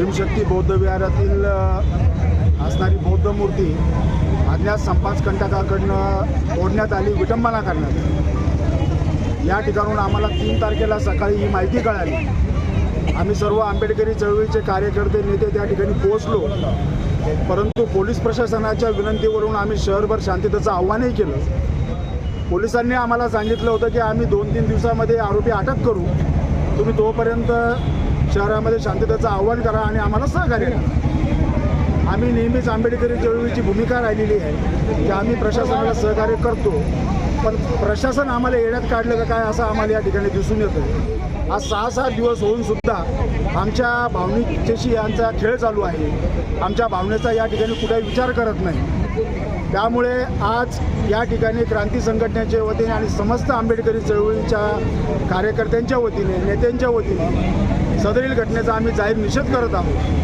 भीमशक्ती बौद्ध विहारातील असणारी बौद्ध मूर्ती अज्ञात संपास कंटकाकडनं आली विटंबना करण्यात आली. या ठिकाणून आम्हाला तीन तारखेला सकाळी ही माहिती कळाली. आम्ही सर्व आंबेडकरी चळवळीचे कार्यकर्ते नेते त्या ठिकाणी पोहोचलो. परंतु पोलीस प्रशासनाच्या विनंतीवरून आम्ही शहरभर शांततेचं आव्हानही केलं. पोलिसांनी आम्हाला सांगितलं होतं की आम्ही दोन तीन दिवसामध्ये आरोपी अटक करू. तुम्ही तोपर्यंत शहरामध्ये शांततेचं आव्हान करा आणि आम्हाला सहकार्य करा. आम्ही नेहमीच आंबेडकरी चळवळीची भूमिका राहिलेली आहे की आम्ही प्रशासनाला सहकार्य करतो. पण प्रशासन आम्हाला येण्यात काढलं का काय असं आम्हाला या ठिकाणी दिसून येतं आज सहा सात दिवस होऊन सुद्धा आमच्या भावनिकतेशी यांचा खेळ चालू आहे. आमच्या भावनेचा या ठिकाणी कुठेही विचार करत नाही. त्यामुळे आज या ठिकाणी क्रांती संघटनेच्या वतीने आणि समस्त आंबेडकरी चळवळीच्या कार्यकर्त्यांच्या वतीने नेत्यांच्या वतीने सदरील घटनेचा आम्ही जाहीर निषेध करत आहोत.